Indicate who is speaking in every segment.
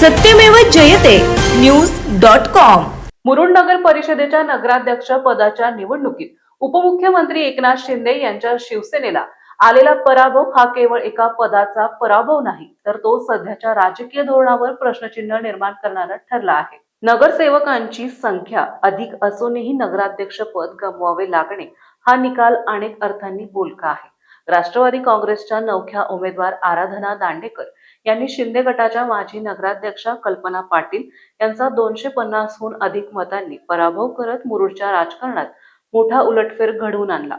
Speaker 1: Satyamev Jayate. News dot com.
Speaker 2: Murud नगर परिषदेच्या नगराध्यक्ष पदाच्या निवडणुकीत उपमुख्यमंत्री एकनाथ शिंदे यांच्या शिवसेनेला आलेला पराभव हा केवळ एका पदाचा पराभव नाही तर तो सध्याच्या राजकीय धोरणावर प्रश्नचिन्ह निर्माण करणारा ठरला आहे. नगरसेवकांची संख्या अधिक असूनही नगराध्यक्ष पद गमवावे लागणे हा निकाल अनेक अर्थांनी बोलका आहे. राष्ट्रवादी काँग्रेसच्या नवख्या उमेदवार आराधना दांडेकर यांनी शिंदे गटाच्या माजी नगराध्यक्षा कल्पना पाटील यांचा दोनशे पन्नासहून अधिक मतांनी पराभव करत मुरुडच्या राजकारणात मोठा उलटफेर घडवून आणला.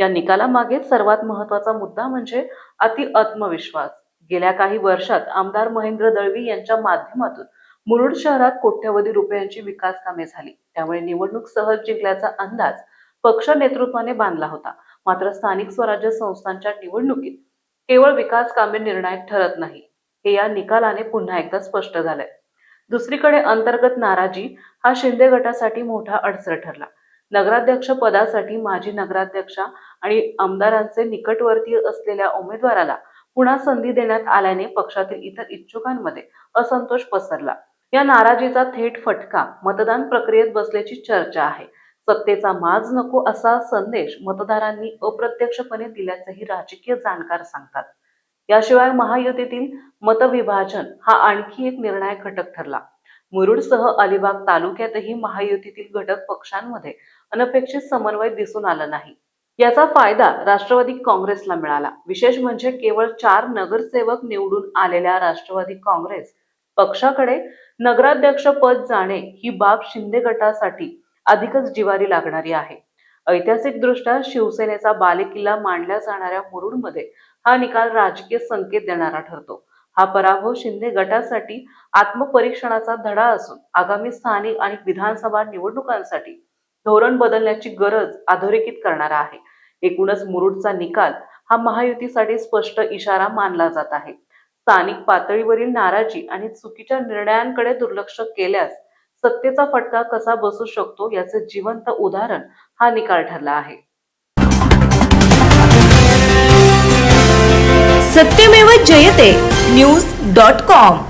Speaker 2: या निकालामागे सर्वात महत्त्वाचा मुद्दा म्हणजे अति आत्मविश्वास. गेल्या काही वर्षात आमदार महेंद्र दळवी यांच्या माध्यमातून मुरुड शहरात कोट्यवधी रुपयांची विकास कामे झाली. त्यामुळे निवडणूक सहज जिंकल्याचा अंदाज पक्ष नेतृत्वाने बांधला होता. मात्र स्थानिक स्वराज्य संस्थांच्या निवडणुकीत केवळ विकास कामे निर्णायक ठरत नाही. हे या निकालाने पुन्हा एकदा स्पष्ट झालंय. दुसरीकडे अंतर्गत नाराजी हा शिंदे गटासाठी मोठा अडसर ठरला. नगराध्यक्ष पदासाठी माजी नगराध्यक्षा आणि आमदारांचे निकटवर्तीय असलेल्या उमेदवाराला पुन्हा संधी देण्यात आल्याने पक्षातील इतर इच्छुकांमध्ये असंतोष पसरला. या नाराजीचा थेट फटका मतदान प्रक्रियेत बसल्याची चर्चा आहे. सत्तेचा माज नको असा संदेश मतदारांनी अप्रत्यक्षपणे दिल्याचंही राजकीय जाणकार सांगतात. याशिवाय महायुतीतील मतविभाजन हा आणखी एक निर्णायक घटक ठरला. मुरुडसह अलिबाग तालुक्यातही महायुतीतील घटक पक्षांमध्ये अनपेक्षित समन्वय दिसून आला नाही. याचा फायदा राष्ट्रवादी काँग्रेसला मिळाला. विशेष म्हणजे केवळ चार नगरसेवक निवडून आलेल्या राष्ट्रवादी काँग्रेस पक्षाकडे नगराध्यक्ष पद जाणे ही बाब शिंदे गटासाठी अधिकच जिवारी लागणारी आहे. ऐतिहासिकदृष्ट्या शिवसेनेचा बालेकिल्ला मानल्या जाणाऱ्या मुरुडमध्ये हा निकाल राजकीय संकेत देणारा ठरतो. हा पराभव शिंदे गटासाठी आत्मपरीक्षणाचा धडा असून आगामी स्थानिक आणि विधानसभा निवडणुकांसाठी धोरण बदलण्याची गरज अधोरेखित करणारा आहे. एकूणच मुरुडचा निकाल हा महायुतीसाठी स्पष्ट इशारा मानला जात आहे. स्थानिक पातळीवरील नाराजी आणि चुकीच्या निर्णयांकडे दुर्लक्ष केल्यास सत्तेचा फटका कसा बसू शकतो याचे जिवंत उदाहरण हा निकाल ठरला आहे.
Speaker 1: Satyamev Jayate news dot com.